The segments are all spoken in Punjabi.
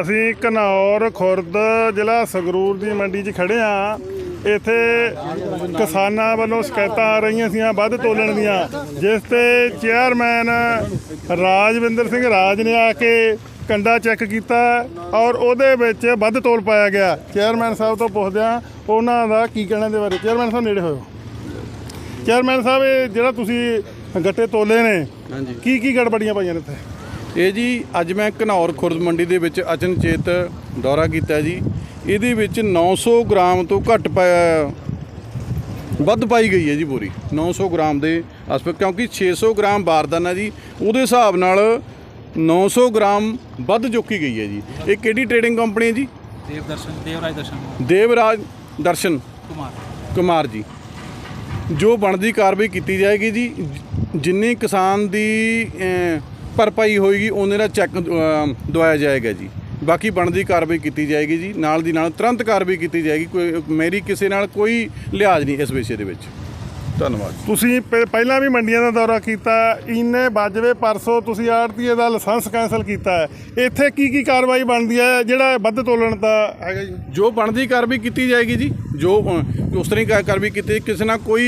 ਅਸੀਂ ਘਨੌਰ ਖੁਰਦ ਜ਼ਿਲ੍ਹਾ ਸੰਗਰੂਰ ਦੀ ਮੰਡੀ 'ਚ ਖੜੇ ਆ ਇੱਥੇ ਕਿਸਾਨਾਂ ਵੱਲੋਂ ਸ਼ਿਕਾਇਤਾਂ ਆ ਰਹੀਆਂ ਸੀਆਂ ਵੱਧ ਤੋਲਣ ਦੀਆਂ। ਜਿਸ ਤੇ ਚੇਅਰਮੈਨ ਰਾਜਵਿੰਦਰ ਸਿੰਘ ਰਾਜ ਨੇ ਆ ਕੇ ਕੰਡਾ ਚੈੱਕ ਕੀਤਾ ਔਰ ਉਹਦੇ ਵਿੱਚ ਵੱਧ ਤੋਲ ਪਾਇਆ ਗਿਆ। ਚੇਅਰਮੈਨ ਸਾਹਿਬ ਤੋਂ ਪੁੱਛਦੇ ਆ ਉਹਨਾਂ ਦਾ ਕੀ ਕਹਿਣਾ ਦੇ ਬਾਰੇ? ਚੇਅਰਮੈਨ ਸਾਹਿਬ ਨੇੜੇ ਹੋਇਓ। ਚੇਅਰਮੈਨ ਸਾਹਿਬ ਇਹ ਜਿਹੜਾ ਤੁਸੀਂ ਗੱਟੇ ਤੋਲੇ ਨੇ ਕੀ ਕੀ ਗੜਬੜੀਆਂ ਪਾਈਆਂ ਨੇ ਇੱਥੇ? ਇਹ ਜੀ ਅੱਜ ਮੈਂ ਘਨੌਰ ਖੁਰਦ ਮੰਡੀ ਦੇ ਵਿੱਚ ਅਚਨਚੇਤ ਦੌਰਾ ਕੀਤਾ ਜੀ। ਇਹਦੇ ਵਿੱਚ 900 ਗ੍ਰਾਮ ਤੋਂ ਘੱਟ ਵੱਧ ਪਾਈ ਗਈ ਹੈ ਜੀ ਬੋਰੀ। 900 ਗ੍ਰਾਮ ਦੇ ਆਸਪਾਸ ਕਿਉਂਕਿ 600 ਗ੍ਰਾਮ ਬਾਰਦਾਨਾ ਜੀ ਉਹਦੇ ਹਿਸਾਬ ਨਾਲ 900 ਗ੍ਰਾਮ ਵੱਧ ਚੁੱਕੀ ਗਈ ਹੈ ਜੀ। ਇਹ ਕਿਹੜੀ ਟ੍ਰੇਡਿੰਗ ਕੰਪਨੀ ਹੈ ਜੀ? ਦੇਵ ਦਰਸ਼ਨ ਦੇਵਰਾਜ ਦਰਸ਼ਨ। ਦੇਵਰਾਜ ਦਰਸ਼ਨ ਕੁਮਾਰ। ਕੁਮਾਰ ਜੀ। ਜੋ ਬਣਦੀ ਕਾਰਵਾਈ ਕੀਤੀ ਜਾਏਗੀ ਜੀ ਜਿੰਨੀ ਕਿਸਾਨ ਦੀ ਭਰਪਾਈ ਹੋਏਗੀ ਉਹਨੇ ਦਾ ਚੈੱਕ ਦਵਾਇਆ ਜਾਏਗਾ ਜੀ। ਬਾਕੀ ਬਣਦੀ ਕਾਰਵਾਈ ਕੀਤੀ ਜਾਏਗੀ ਜੀ। ਨਾਲ ਦੀ ਨਾਲ ਤੁਰੰਤ ਕਾਰਵਾਈ ਕੀਤੀ ਜਾਏਗੀ। ਕੋਈ ਮੇਰੀ ਕਿਸੇ ਨਾਲ ਕੋਈ ਲਿਹਾਜ਼ ਨਹੀਂ ਇਸ ਵਿਸ਼ੇ ਦੇ ਵਿੱਚ। ਧੰਨਵਾਦ ਤੁਸੀਂ ਪ- ਪਹਿਲਾਂ ਵੀ ਮੰਡੀਆਂ ਦਾ ਦੌਰਾ ਕੀਤਾ। ਇਨੇ ਬਾਜਵੇ ਪਰਸੋਂ ਤੁਸੀਂ ਆੜਤੀਏ ਦਾ ਲਾਇਸੈਂਸ ਕੈਨਸਲ ਕੀਤਾ ਹੈ। ਇੱਥੇ ਕੀ ਕੀ ਕਾਰਵਾਈ ਬਣਦੀ ਹੈ? ਜਿਹੜਾ ਵੱਧ ਤੋਲਣ ਦਾ ਹੈਗਾ ਜੀ। ਜੋ ਬਣਦੀ ਕਾਰਵਾਈ ਕੀਤੀ ਜਾਏਗੀ ਜੀ ਜੋ ਉਸ ਤਰ੍ਹਾਂ ਹੀ ਕਾ- ਕਾਰਵਾਈ ਕੀਤੀ ਕਿਸੇ ਨਾਲ ਕੋਈ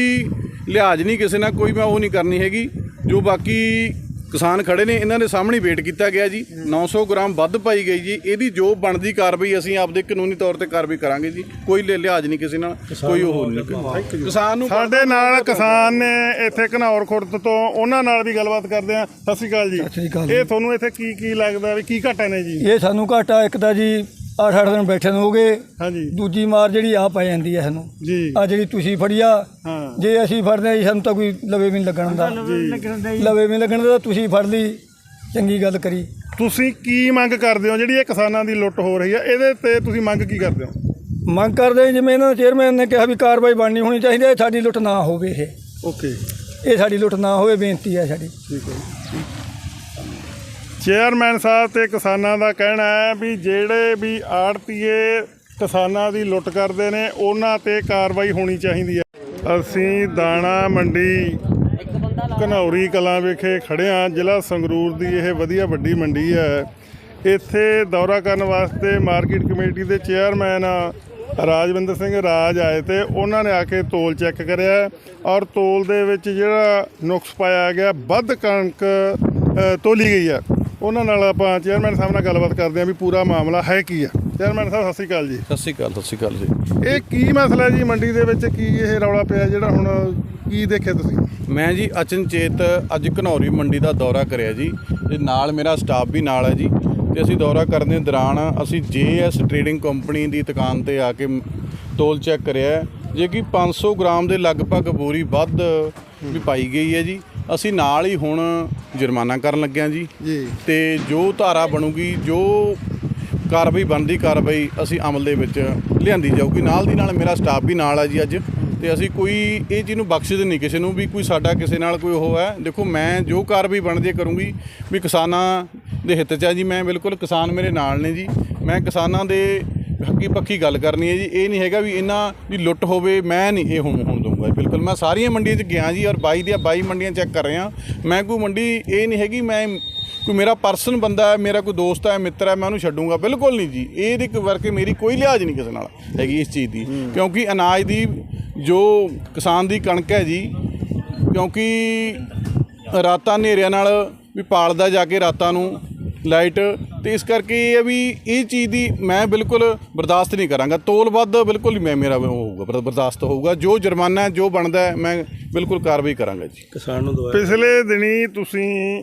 ਲਿਹਾਜ਼ ਨਹੀਂ ਕਿਸੇ ਨਾਲ ਕੋਈ ਮੈਂ ਉਹ ਨਹੀਂ ਕਰਨੀ ਹੈਗੀ। ਜੋ ਬਾਕੀ ਕਿਸਾਨ ਖੜੇ ਨੇ ਇਹਨਾਂ ਦੇ ਸਾਹਮਣੇ ਵੇਟ ਕੀਤਾ ਗਿਆ ਜੀ। 900 ਗ੍ਰਾਮ ਵੱਧ ਪਾਈ ਗਈ ਜੀ। ਇਹਦੀ ਜੋ ਬਣਦੀ ਕਾਰਵਾਈ ਅਸੀਂ ਆਪਦੇ ਕਾਨੂੰਨੀ ਤੌਰ ਤੇ ਕਾਰਵਾਈ ਕਰਾਂਗੇ ਜੀ। ਕੋਈ ਲਿ- ਲਿਹਾਜ਼ ਨਹੀਂ ਕਿਸੇ ਨਾਲ ਕੋਈ ਉਹ ਨਹੀਂ। ਕਿਸਾਨ ਨੂੰ ਸਾਡੇ ਨਾਲ ਕਿਸਾਨ ਨੇ ਇੱਥੇ ਘਨੌਰ ਖੁਰਦ ਤੋਂ ਉਹਨਾਂ ਨਾਲ ਵੀ ਗੱਲਬਾਤ ਕਰਦੇ ਆ ਸਤਿ ਸ਼੍ਰੀ ਅਕਾਲ ਜੀ। ਸ਼੍ਰੀ ਅਕਾਲ ਜੀ। ਇਹ ਤੁਹਾਨੂੰ ਇੱਥੇ ਕੀ ਕੀ ਲੱਗਦਾ ਵੀ ਕੀ ਘਟੇ ਨੇ ਜੀ? ਇਹ ਸਾਨੂੰ ਘਾਟਾ ਇੱਕ ਤਾਂ ਜੀ 8-8 ਦਿਨ ਬੈਠੇ ਨੂੰ ਹੋ ਗਏ। ਹਾਂਜੀ। ਦੂਜੀ ਮਾਰ ਜਿਹੜੀ ਆ ਪੈ ਜਾਂਦੀ ਹੈ ਸਾਨੂੰ। ਜੀ। ਆ ਜਿਹੜੀ ਤੁਸੀਂ ਫੜਿਆ ਹਾਂ। ਜੇ ਅਸੀਂ ਫੜਦੇ ਜੀ ਸਾਨੂੰ ਤਾਂ ਕੋਈ ਲਵੇ ਵੀ ਨਹੀਂ ਲੱਗਣ ਦਾ। ਲਵੇ ਵੀ ਨਹੀਂ ਲੱਗਣ ਦਾ ਤੁਸੀਂ ਫੜ ਲਈ ਚੰਗੀ ਗੱਲ ਕਰੀ। ਤੁਸੀਂ ਕੀ ਮੰਗ ਕਰਦੇ ਹੋ? ਜਿਹੜੀ ਇਹ ਕਿਸਾਨਾਂ ਦੀ ਲੁੱਟ ਹੋ ਰਹੀ ਹੈ ਇਹਦੇ ਤੇ ਤੁਸੀਂ ਮੰਗ ਕੀ ਕਰਦੇ ਹੋ? ਮੰਗ ਕਰਦੇ ਹਾਂ ਜਿਵੇਂ ਇਹਨਾਂ ਚੇਅਰਮੈਨ ਨੇ ਕਿਹਾ ਵੀ ਕਾਰਵਾਈ ਬਣਨੀ ਹੋਣੀ ਚਾਹੀਦੀ ਹੈ ਸਾਡੀ ਲੁੱਟ ਨਾ ਹੋਵੇ ਇਹ। ਓਕੇ। ਇਹ ਸਾਡੀ ਲੁੱਟ ਨਾ ਹੋਵੇ ਬੇਨਤੀ ਹੈ ਸਾਡੀ। ਠੀਕ ਹੈ ਚੇਅਰਮੈਨ ਸਾਹਿਬ ਤੇ ਕਿਸਾਨਾਂ ਦਾ ਕਹਿਣਾ ਹੈ ਵੀ ਜਿਹੜੇ ਵੀ ਆੜਤੀਏ ਕਿਸਾਨਾਂ ਦੀ ਲੁੱਟ ਕਰਦੇ ਨੇ, ਉਹਨਾਂ ਤੇ ਕਾਰਵਾਈ ਹੋਣੀ ਚਾਹੀਦੀ ਹੈ। ਅਸੀਂ ਦਾਣਾ ਮੰਡੀ ਘਨੌਰੀ ਕਲਾਂ ਵਿਖੇ ਖੜੇ ਹਾਂ। ਜ਼ਿਲ੍ਹਾ ਸੰਗਰੂਰ ਦੀ ਇਹ ਵਧੀਆ ਵੱਡੀ ਮੰਡੀ ਹੈ। ਇੱਥੇ ਦੌਰਾ ਕਰਨ ਵਾਸਤੇ ਮਾਰਕੀਟ ਕਮੇਟੀ ਦੇ ਚੇਅਰਮੈਨ ਰਾਜਵਿੰਦਰ ਸਿੰਘ ਰਾਜ ਆਏ ਤੇ ਉਹਨਾਂ ਨੇ ਆ ਕੇ ਤੋਲ ਚੈੱਕ ਕਰਿਆ ਔਰ ਤੋਲ ਦੇ ਵਿੱਚ ਜਿਹੜਾ ਨੁਕਸ ਪਾਇਆ ਗਿਆ, ਵੱਧ ਕਣਕ ਤੋਲੀ ਗਈ ਹੈ। ਉਹਨਾਂ ਨਾਲ ਆਪਾਂ ਚੇਅਰਮੈਨ ਸਾਹਿਬ ਨਾਲ ਗੱਲਬਾਤ ਕਰਦੇ ਹਾਂ ਵੀ ਪੂਰਾ ਮਾਮਲਾ ਹੈ ਕੀ ਹੈ ਚੇਅਰਮੈਨ ਸਾਹਿਬ ਸਤਿ ਸ਼੍ਰੀ ਅਕਾਲ ਜੀ। ਸਤਿ ਸ਼੍ਰੀ ਅਕਾਲ ਸਤਿ ਸ਼੍ਰੀ ਅਕਾਲ ਜੀ। ਇਹ ਕੀ ਮਸਲਾ ਜੀ ਮੰਡੀ ਦੇ ਵਿੱਚ? ਕੀ ਇਹ ਰੌਲਾ ਪਿਆ ਜਿਹੜਾ ਹੁਣ ਕੀ ਦੇਖਿਆ ਤੁਸੀਂ? ਮੈਂ ਜੀ ਅਚਨਚੇਤ ਅੱਜ ਘਨੌਰੀ ਮੰਡੀ ਦਾ ਦੌਰਾ ਕਰਿਆ ਜੀ। ਤੇ ਨਾਲ ਮੇਰਾ ਸਟਾਫ ਵੀ ਨਾਲ ਹੈ ਜੀ। ਤੇ ਅਸੀਂ ਦੌਰਾ ਕਰਨ ਦੇ ਦੌਰਾਨ ਅਸੀਂ ਜੇਐਸ ਟ੍ਰੇਡਿੰਗ ਕੰਪਨੀ ਦੀ ਦੁਕਾਨ ਤੇ ਆ ਕੇ ਤੋਲ ਚੈੱਕ ਕਰਿਆ। ਜੇ ਕਿ 500 ਗ੍ਰਾਮ ਦੇ ਲਗਭਗ ਬੋਰੀ ਵੱਧ ਵੀ ਪਾਈ ਗਈ ਹੈ ਜੀ। ਅਸੀਂ ਨਾਲ ਹੀ ਹੁਣ ਜੁਰਮਾਨਾ ਕਰਨ ਲੱਗੇ ਹਾਂ ਜੀ। ਤੇ ਜੋ ਧਾਰਾ ਬਣੂਗੀ ਜੋ ਕਾਰਵਾਈ ਬਣਦੀ ਕਾਰਵਾਈ ਅਸੀਂ ਅਮਲ ਦੇ ਵਿੱਚ ਲਿਆਂਦੀ ਜਾਊਗੀ। ਨਾਲ ਦੀ ਨਾਲ ਮੇਰਾ ਸਟਾਫ ਵੀ ਨਾਲ ਹੈ ਜੀ ਅੱਜ। ਤੇ ਅਸੀਂ ਕੋਈ ਇਹ ਚੀਜ਼ ਨੂੰ ਬਖਸ਼ਿਸ਼ ਨਹੀਂ ਕਿਸੇ ਨੂੰ ਵੀ ਕੋਈ ਸਾਡਾ ਕਿਸੇ ਨਾਲ ਕੋਈ ਉਹ ਹੈ। ਦੇਖੋ ਮੈਂ ਜੋ ਕਾਰਵਾਈ ਬਣਦੀ ਕਰੂੰਗੀ ਵੀ ਕਿਸਾਨਾਂ ਦੇ ਹਿੱਤ 'ਚ ਹੈ ਜੀ। ਮੈਂ ਬਿਲਕੁਲ ਕਿਸਾਨ ਮੇਰੇ ਨਾਲ ਨੇ ਜੀ। ਮੈਂ ਕਿਸਾਨਾਂ ਦੇ ਹੱਕੀ ਪੱਕੀ ਗੱਲ ਕਰਨੀ ਹੈ ਜੀ। ਇਹ ਨਹੀਂ ਹੈਗਾ ਵੀ ਇਹਨਾਂ ਦੀ ਲੁੱਟ ਹੋਵੇ ਮੈਂ ਨਹੀਂ ਇਹ ਹੁਣ ਹੁਣ ਦਊਂਗਾ ਬਿਲਕੁਲ। ਮੈਂ ਸਾਰੀਆਂ ਮੰਡੀਆਂ 'ਚ ਗਿਆ ਜੀ ਔਰ 22 ਦੀਆਂ 22 ਮੰਡੀਆਂ ਚੈੱਕ ਕਰ ਰਿਹਾ। ਮੈਂ ਕੋਈ ਮੰਡੀ ਇਹ ਨਹੀਂ ਹੈਗੀ ਮੈਂ ਕੋਈ ਮੇਰਾ ਪਰਸਨ ਬੰਦਾ ਹੈ ਮੇਰਾ ਕੋਈ ਦੋਸਤ ਹੈ ਮਿੱਤਰ ਹੈ ਮੈਂ ਉਹਨੂੰ ਛੱਡੂੰਗਾ। ਬਿਲਕੁਲ ਨਹੀਂ ਜੀ। ਇਹ ਦੇ ਕਰਕੇ ਮੇਰੀ ਕੋਈ ਲਿਹਾਜ਼ ਨਹੀਂ ਕਿਸੇ ਨਾਲ ਹੈਗੀ ਇਸ ਚੀਜ਼ ਦੀ। ਕਿਉਂਕਿ ਅਨਾਜ ਦੀ ਜੋ ਕਿਸਾਨ ਦੀ ਕਣਕ ਹੈ ਜੀ ਕਿਉਂਕਿ ਰਾਤਾਂ ਹਨੇਰਿਆਂ ਨਾਲ ਵੀ ਪਾਲਦਾ ਜਾ ਕੇ ਰਾਤਾਂ ਨੂੰ। ਲਾਈਟ ਤੇ ਇਸ ਕਰਕੇ ਇਹ ਹੈ ਵੀ ਇਹ ਚੀਜ਼ ਦੀ ਮੈਂ ਬਿਲਕੁਲ ਬਰਦਾਸ਼ਤ ਨਹੀਂ ਕਰਾਂਗਾ। ਤੋਲ ਵੱਧ ਬਿਲਕੁਲ ਨਹੀਂ ਮੈਂ ਮੇਰਾ ਉਹ ਹੋਊਗਾ ਬਰ- ਬਰਦਾਸ਼ਤ ਹੋਊਗਾ। ਜੋ ਜੁਰਮਾਨਾ ਜੋ ਬਣਦਾ ਮੈਂ ਬਿਲਕੁਲ ਕਾਰਵਾਈ ਕਰਾਂਗਾ ਜੀ। ਪਿਛਲੇ ਦਿਨੀ ਤੁਸੀਂ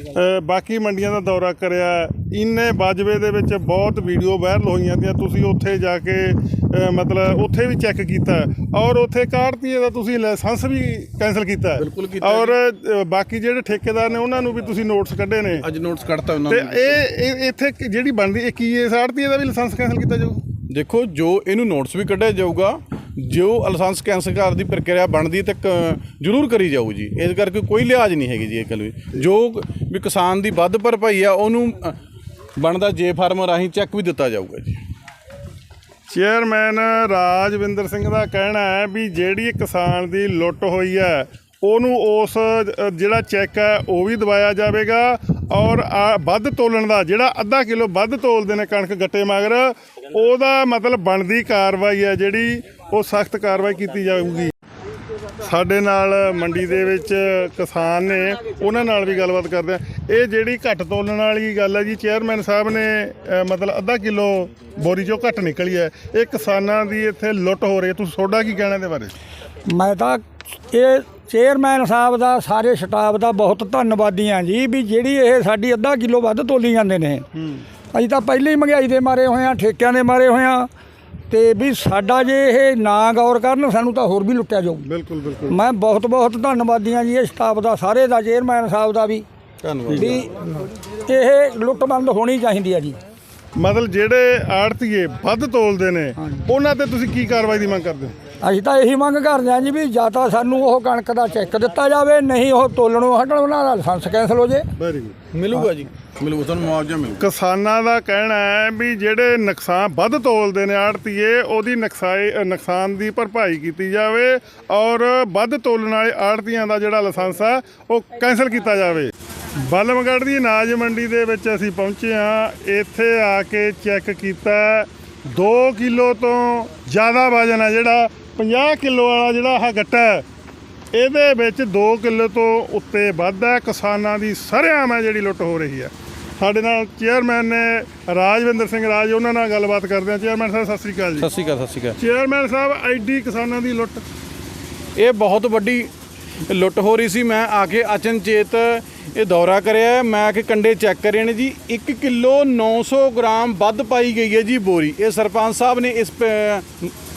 ਅ, ਬਾਕੀ ਮੰਡੀਆਂ ਦਾ ਦੌਰਾ ਕਰਿਆ। ਇੰਨੇ ਬਾਜਵੇ ਦੇ ਵਿੱਚ ਬਹੁਤ ਵੀਡੀਓ ਵਾਇਰਲ ਹੋਈਆਂ ਤੀਆਂ ਤੁਸੀਂ ਉੱਥੇ ਜਾ ਕੇ ਅ, ਮਤਲਬ ਉੱਥੇ ਵੀ ਚੈੱਕ ਕੀਤਾ। ਔਰ ਉੱਥੇ ਕਾੜਤੀਏ ਦਾ ਤੁਸੀਂ ਲਾਇਸੈਂਸ ਵੀ ਕੈਨਸਲ ਕੀਤਾ। ਬਿਲਕੁਲ ਕੀਤਾ ਔਰ ਅ, ਬਾਕੀ ਜਿਹੜੇ ਠੇਕੇਦਾਰ ਨੇ ਉਹਨਾਂ ਨੂੰ ਵੀ ਤੁਸੀਂ ਨੋਟਿਸ ਕੱਢੇ ਨੇ। ਅੱਜ ਨੋਟਿਸ ਕੱਢਤਾ ਉਹਨਾਂ ਤੇ ਨੇ ਇਹ ਇਹ- ਇੱਥੇ ਜਿਹੜੀ ਬਣਦੀ ਇਹ ਕੀ ਆੜਤੀਏ ਦਾ ਵੀ ਲਾਇਸੈਂਸ ਕੈਨਸਲ ਕੀਤਾ ਜਾਊ? ਦੇਖੋ ਜੋ ਇਹਨੂੰ ਨੋਟਿਸ ਵੀ ਕੱਢਿਆ ਜਾਊਗਾ ਜੋ ਲਾਇਸੈਂਸ ਕੈਂਸਲ ਕਰਨ ਦੀ ਪ੍ਰਕਿਰਿਆ ਬਣਦੀ ਤੱਕ ਜ਼ਰੂਰ ਕਰੀ ਜਾਊ ਜੀ। ਇਸ ਕਰਕੇ ਕੋਈ ਲਿਹਾਜ਼ ਨਹੀਂ ਹੈਗੀ ਜੀ ਇਹ ਗੱਲ ਵੀ। ਜੋ ਵੀ ਕਿਸਾਨ ਦੀ ਵੱਧ ਭਰਪਾਈ ਆ, ਉਹਨੂੰ ਬਣਦਾ ਜੇ ਫਾਰਮ ਰਾਹੀਂ ਚੈੱਕ ਵੀ ਦਿੱਤਾ ਜਾਊਗਾ ਜੀ। ਚੇਅਰਮੈਨ ਰਾਜਵਿੰਦਰ ਸਿੰਘ ਦਾ ਕਹਿਣਾ ਹੈ ਵੀ ਜਿਹੜੀ ਕਿਸਾਨ ਦੀ ਲੁੱਟ ਹੋਈ ਹੈ, ਉਹਨੂੰ ਉਸ ਜਿਹੜਾ ਚੈੱਕ ਹੈ, ਉਹ ਵੀ ਦਵਾਇਆ ਜਾਵੇਗਾ। ਔਰ ਆ ਵੱਧ ਤੋਲਣ ਦਾ, ਜਿਹੜਾ ਅੱਧਾ ਕਿਲੋ ਵੱਧ ਤੋਲਦੇ ਨੇ ਕਣਕ ਗੱਟੇ ਮਗਰ, ਉਹਦਾ ਮਤਲਬ ਬਣਦੀ ਕਾਰਵਾਈ ਹੈ ਜਿਹੜੀ ਉਹ ਸਖਤ ਕਾਰਵਾਈ ਕੀਤੀ ਜਾਊਗੀ। ਸਾਡੇ ਨਾਲ ਮੰਡੀ ਦੇ ਵਿੱਚ ਕਿਸਾਨ ਨੇ, ਉਹਨਾਂ ਨਾਲ ਵੀ ਗੱਲਬਾਤ ਕਰਦੇ ਆ ਇਹ ਜਿਹੜੀ ਘੱਟ ਤੋਲਣ ਵਾਲੀ ਗੱਲ ਹੈ ਜੀ, ਚੇਅਰਮੈਨ ਸਾਹਿਬ ਨੇ ਮਤਲਬ ਅੱਧਾ ਕਿਲੋ ਬੋਰੀ ਚੋਂ ਘੱਟ ਨਿਕਲੀ ਹੈ। ਇਹ ਕਿਸਾਨਾਂ ਦੀ ਇੱਥੇ ਲੁੱਟ ਹੋ ਰਹੀ ਹੈ। ਤੁਸੀਂ ਤੁਹਾਡਾ ਕੀ ਕਹਿਣਾ ਇਹਦੇ ਬਾਰੇ? ਮੈਂ ਤਾਂ ਇਹ ਚੇਅਰਮੈਨ ਸਾਹਿਬ ਦਾ ਸਾਰੇ ਸਟਾਫ ਦਾ ਬਹੁਤ ਧੰਨਵਾਦੀ ਹਾਂ ਜੀ ਵੀ ਜਿਹੜੀ ਇਹ ਸਾਡੀ ਅੱਧਾ ਕਿਲੋ ਵੱਧ ਤੋਲੀ ਜਾਂਦੇ ਨੇ। ਅਸੀਂ ਤਾਂ ਪਹਿਲੇ ਹੀ ਮਹਿੰਗਾਈ ਦੇ ਮਾਰੇ ਹੋਏ ਆ ਠੇਕਿਆਂ ਦੇ ਮਾਰੇ ਹੋਏ ਆ ਤੇ ਵੀ ਸਾਡਾ ਜੇ ਇਹ ਨਾ ਗੌਰ ਕਰਨ ਸਾਨੂੰ ਤਾਂ ਹੋਰ ਵੀ ਲੁੱਟਿਆ ਜਾਊ। ਬਿਲਕੁਲ ਬਿਲਕੁਲ। ਮੈਂ ਬਹੁਤ ਬਹੁਤ ਧੰਨਵਾਦੀ ਹਾਂ ਜੀ ਇਹ ਸਟਾਫ ਦਾ ਸਾਰੇ ਦਾ ਚੇਅਰਮੈਨ ਸਾਹਿਬ ਦਾ ਵੀ। ਧੰਨਵਾਦ। ਵੀ ਇਹ ਲੁੱਟ ਬੰਦ ਹੋਣੀ ਚਾਹੀਦੀ ਹੈ ਜੀ। ਮਤਲਬ ਜਿਹੜੇ ਆੜਤੀਏ ਵੱਧ ਤੋਲਦੇ ਨੇ ਉਹਨਾਂ ਤੇ ਤੁਸੀਂ ਕੀ ਕਾਰਵਾਈ ਦੀ ਮੰਗ ਕਰਦੇ ਹੋ? ਅਸੀਂ ਤਾਂ ਇਹੀ ਮੰਗ ਕਰਦੇ ਹਾਂ ਜੀ ਵੀ ਜਾਂ ਤਾਂ ਸਾਨੂੰ ਉਹ ਕਣਕ ਦਾ ਚੈੱਕ ਦਿੱਤਾ ਜਾਵੇ ਨਹੀਂ ਉਹ ਤੋਲਣੋਂ ਹਟਣ ਉਹਨਾਂ ਦਾ ਲਾਇਸੈਂਸ ਕੈਂਸਲ ਹੋ ਜੇ। ਵੈਰੀ ਗੁੱਡ ਮਿਲੂਗਾ ਜੀ। ਮਿਲੂਗਾ ਤੁਹਾਨੂੰ ਮੁਆਵਜ਼ਾ ਮਿਲੂ। ਕਿਸਾਨਾਂ ਦਾ ਕਹਿਣਾ ਹੈ ਵੀ ਜਿਹੜੇ ਨੁਕਸਾਨ ਵੱਧ ਤੋਲਦੇ ਨੇ ਆੜਤੀਏ ਉਹਦੀ ਨੁਕਸਾਈ ਨੁਕਸਾਨ ਦੀ ਭਰਪਾਈ ਕੀਤੀ ਜਾਵੇ ਔਰ ਵੱਧ ਤੋਲਣ ਵਾਲੇ ਆੜਤੀਆਂ ਦਾ ਜਿਹੜਾ ਲਾਇਸੈਂਸ ਆ ਉਹ ਕੈਂਸਲ ਕੀਤਾ ਜਾਵੇ। ਬਲਮਗੜ੍ਹ ਦੀ ਅਨਾਜ ਮੰਡੀ ਦੇ ਵਿੱਚ ਅਸੀਂ ਪਹੁੰਚੇ ਹਾਂ। ਇੱਥੇ ਆ ਕੇ ਚੈੱਕ ਕੀਤਾ 2 ਕਿਲੋ ਤੋਂ ਜ਼ਿਆਦਾ ਵਜਨ ਹੈ ਜਿਹੜਾ 50 ਕਿਲੋ ਵਾਲਾ ਜਿਹੜਾ ਆਹ ਗੱਟਾ ਇਹਦੇ ਵਿੱਚ 2 ਕਿਲੋ ਤੋਂ ਉੱਤੇ ਵੱਧ ਹੈ ਕਿਸਾਨਾਂ ਦੀ ਸਰੇਆਮ ਹੈ ਜਿਹੜੀ ਲੁੱਟ ਹੋ ਰਹੀ ਹੈ। ਸਾਡੇ ਨਾਲ ਚੇਅਰਮੈਨ ਨੇ ਰਾਜਵਿੰਦਰ ਸਿੰਘ ਰਾਜ ਉਹਨਾਂ ਨਾਲ ਗੱਲਬਾਤ ਕਰਦੇ ਹਾਂ। ਚੇਅਰਮੈਨ ਸਾਹਿਬ ਸਤਿ ਸ੍ਰੀ ਅਕਾਲ ਜੀ। ਸਤਿ ਸ਼੍ਰੀ ਅਕਾਲ ਸਤਿ ਸ਼੍ਰੀ ਅਕਾਲ। ਚੇਅਰਮੈਨ ਸਾਹਿਬ ਐਡੀ ਕਿਸਾਨਾਂ ਦੀ ਲੁੱਟ। ਇਹ ਬਹੁਤ ਵੱਡੀ ਲੁੱਟ ਹੋ ਰਹੀ ਸੀ। ਮੈਂ ਆ ਕੇ ਅਚਨਚੇਤ ਇਹ ਦੌਰਾ ਕਰਿਆ। ਮੈਂ ਆ ਕੇ ਕੰਡੇ ਚੈੱਕ ਕਰੇ ਨੇ ਜੀ। 1 ਕਿਲੋ 900 ਗ੍ਰਾਮ ਵੱਧ ਪਾਈ ਗਈ ਹੈ ਜੀ ਬੋਰੀ। ਇਹ ਸਰਪੰਚ ਸਾਹਿਬ ਨੇ ਇਸ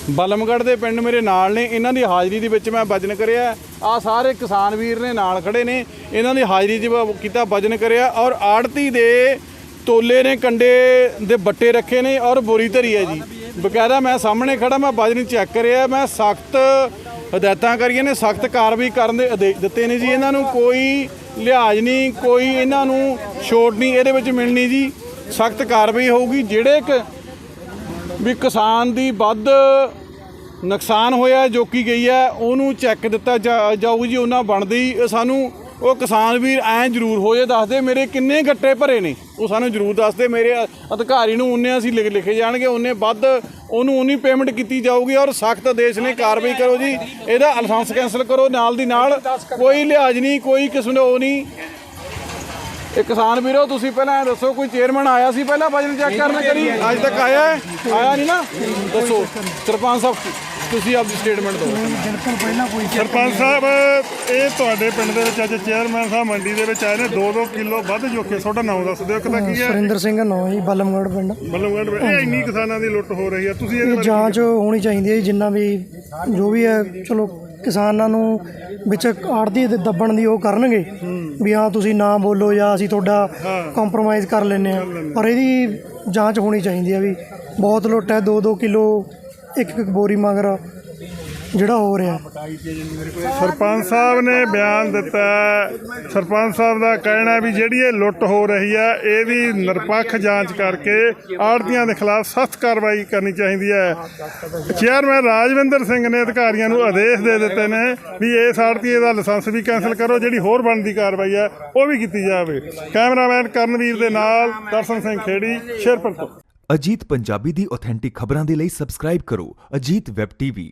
ਪ- ਬਲਮਗੜ੍ਹ ਦੇ ਪਿੰਡ ਮੇਰੇ ਨਾਲ ਨੇ। ਇਹਨਾਂ ਦੀ ਹਾਜ਼ਰੀ ਦੇ ਵਿੱਚ ਮੈਂ ਵਜਨ ਕਰਿਆ। ਆ ਸਾਰੇ ਕਿਸਾਨ ਵੀਰ ਨੇ ਨਾਲ ਖੜੇ ਨੇ। ਇਹਨਾਂ ਦੀ ਹਾਜ਼ਰੀ 'ਚ ਕੀਤਾ ਵਜਨ ਕਰਿਆ ਔਰ ਆੜਤੀ ਦੇ ਤੋਲੇ ਨੇ, ਕੰਡੇ ਦੇ ਬੱਟੇ ਰੱਖੇ ਨੇ ਔਰ ਬੋਰੀ ਧਰੀ ਹੈ ਜੀ। ਬਕਾਇਦਾ ਮੈਂ ਸਾਹਮਣੇ ਖੜਾ, ਮੈਂ ਵਜਨ ਚੈੱਕ ਕਰਿਆ। ਮੈਂ ਸਖਤ ਹਦਾਇਤਾਂ ਕਰੀਆਂ ਨੇ, ਸਖਤ ਕਾਰਵਾਈ ਕਰਨ ਦੇ ਆਦੇਸ਼ ਦਿੱਤੇ ਨੇ ਜੀ। ਇਹਨਾਂ ਨੂੰ ਕੋਈ ਲਿਹਾਜ਼ ਨਹੀਂ, ਕੋਈ ਇਹਨਾਂ ਨੂੰ ਛੋਟ ਨਹੀਂ, ਇਹਦੇ ਵਿੱਚ ਮਿਲਣੀ ਜੀ। ਸਖਤ ਕਾਰਵਾਈ ਹੋਊਗੀ। ਜਿਹੜੇ ਕ ਵੀ ਕਿਸਾਨ ਦੀ ਵੱਧ ਨੁਕਸਾਨ ਹੋਇਆ ਜੋ ਕੀ ਗਈ ਹੈ, ਉਹਨੂੰ ਚੈੱਕ ਦਿੱਤਾ ਜਾ- ਜਾਊ ਜੀ, ਉਹਨਾਂ ਬਣਦੀ। ਸਾਨੂੰ, ਉਹ ਕਿਸਾਨ ਵੀਰ ਐਂ ਜ਼ਰੂਰ ਹੋ ਜੇ ਦੱਸਦੇ ਮੇਰੇ ਕਿੰਨੇ ਗੱਟੇ ਭਰੇ ਨੇ। ਉਹ ਸਾਨੂੰ ਜ਼ਰੂਰ ਦੱਸਦੇ ਮੇਰੇ ਅ- ਅਧਿਕਾਰੀ ਨੂੰ ਉਹਨੇ ਅਸੀਂ ਲਿਖ, ਲਿਖੇ ਜਾਣਗੇ, ਉਹਨੇ ਵੱਧ ਉਹਨੂੰ ਉਨੀ ਪੇਮੈਂਟ ਕੀਤੀ ਜਾਊਗੀ ਔਰ ਸਖਤ ਆਦੇਸ਼ ਨੇ ਕਾਰਵਾਈ ਕਰੋ ਜੀ। ਇਹਦਾ ਲਾਇਸੈਂਸ ਕੈਂਸਲ ਕਰੋ, ਨਾਲ ਦੀ ਨਾਲ ਕੋਈ ਲਿਹਾਜ਼ ਨਹੀਂ, ਕੋਈ ਕਿਸਮ ਦਾ ਉਹ ਨਹੀਂ। ਇਹ ਕਿਸਾਨ ਵੀਰੋ ਤੁਸੀਂ ਪਹਿਲਾਂ ਇਹ ਦੱਸੋ ਕੋਈ ਚੇਅਰਮੈਨ ਆਇਆ ਸੀ ਪਹਿਲਾਂ ਵਜਨ ਚੈੱਕ ਕਰਨ ਕਰੀ? ਅੱਜ ਤੱਕ ਆਇਆ ਹੈ? ਆਇਆ ਨਹੀਂ ਨਾ? ਦੱਸੋ ਸਰਪੰਚ ਸਾਹਿਬ ਤੁਸੀਂ ਆਪਦੀ ਸਟੇਟਮੈਂਟ ਦਿਓ। ਸਰਪੰਚ ਸਾਹਿਬ ਇਹ ਤੁਹਾਡੇ ਪਿੰਡ ਦੇ ਵਿੱਚ ਅੱਜ ਚੇਅਰਮੈਨ ਸਾਹਿਬ ਮੰਡੀ ਦੇ ਵਿੱਚ ਆਏ ਨੇ। 2-2 ਕਿਲੋ ਵੱਧ ਜੋਖੇ ਤੁਹਾਡਾ ਨਾਮ ਦੱਸ ਦਿਓ ਇੱਕ ਤਾਂ ਕੀ ਹੈ? ਸੁਰਿੰਦਰ ਸਿੰਘ ਨਾਂ ਜੀ ਬਲਮਗੜ੍ਹ ਪਿੰਡ। ਮਤਲਬ ਇਹ ਇੰਨੀ ਕਿਸਾਨਾਂ ਦੀ ਲੁੱਟ ਹੋ ਰਹੀ ਹੈ। ਤੁਸੀਂ ਇਹਦੇ ਇਹ ਬਾਰੇ ਜਾਂਚ ਹੋਣੀ ਚਾਹੀਦੀ ਹੈ ਜੀ, ਜਿੰਨਾ ਵੀ ਜੋ ਵੀ ਹੈ ਚਲੋ ਕਿਸਾਨਾਂ ਨੂੰ ਵਿੱਚ ਆੜਦੀ ਦੇ ਦੱਬਣ ਦੀ ਉਹ ਕਰਨਗੇ। ਵੀ ਹਾਂ ਤੁਸੀਂ ਨਾ ਬੋਲੋ ਜਾਂ ਅਸੀਂ ਤੁਹਾਡਾ ਕੰਪਰੋਮਾਈਜ਼ ਕਰ ਲੈਨੇ ਆ ਪਰ ਇਹਦੀ ਜਾਂਚ ਹੋਣੀ ਚਾਹੀਦੀ ਹੈ ਵੀ ਬਹੁਤ ਲੁੱਟ ਹੈ 2-2 ਕਿਲੋ ਇੱਕ ਇੱਕ ਬੋਰੀ ਮਗਰ। ਜਿਹੜਾ ਹੋ ਰਿਹਾ। ਸਰਪੰਚ ਸਾਹਿਬ ਨੇ ਬਿਆਨ ਦਿੱਤਾ ਹੈ। ਸਰਪੰਚ ਸਾਹਿਬ ਦਾ ਕਹਿਣਾ ਵੀ ਜਿਹੜੀ ਇਹ ਲੁੱਟ ਹੋ ਰਹੀ ਹੈ ਇਹਦੀ ਨਿਰਪੱਖ ਜਾਂਚ ਕਰਕੇ ਆੜਤੀਆਂ ਦੇ ਖਿਲਾਫ ਸਖਤ ਕਾਰਵਾਈ ਕਰਨੀ ਚਾਹੀਦੀ ਹੈ। ਚੇਅਰਮੈਨ ਰਾਜਵਿੰਦਰ ਸਿੰਘ ਨੇ ਅਧਿਕਾਰੀਆਂ ਨੂੰ ਆਦੇਸ਼ ਦੇ ਦਿੱਤੇ ਨੇ ਵੀ ਇਸ ਆੜਤੀਏ ਦਾ ਲਾਇਸੈਂਸ ਵੀ ਕੈਂਸਲ ਕਰੋ ਜਿਹੜੀ ਹੋਰ ਬਣਦੀ ਕਾਰਵਾਈ ਹੈ ਉਹ ਵੀ ਕੀਤੀ ਜਾਵੇ। ਕੈਮਰਾਮੈਨ ਕਰਨਵੀਰ ਦੇ ਨਾਲ ਦਰਸ਼ਨ ਸਿੰਘ ਖੇੜੀ ਸ਼ੇਰਪੁਰ ਤੋਂ। ਅਜੀਤ ਪੰਜਾਬੀ ਦੀ ਆਥੈਂਟਿਕ ਖਬਰਾਂ ਦੇ ਲਈ ਸਬਸਕ੍ਰਾਈਬ ਕਰੋ ਅਜੀਤ ਵੈਬ ਟੀਵੀ।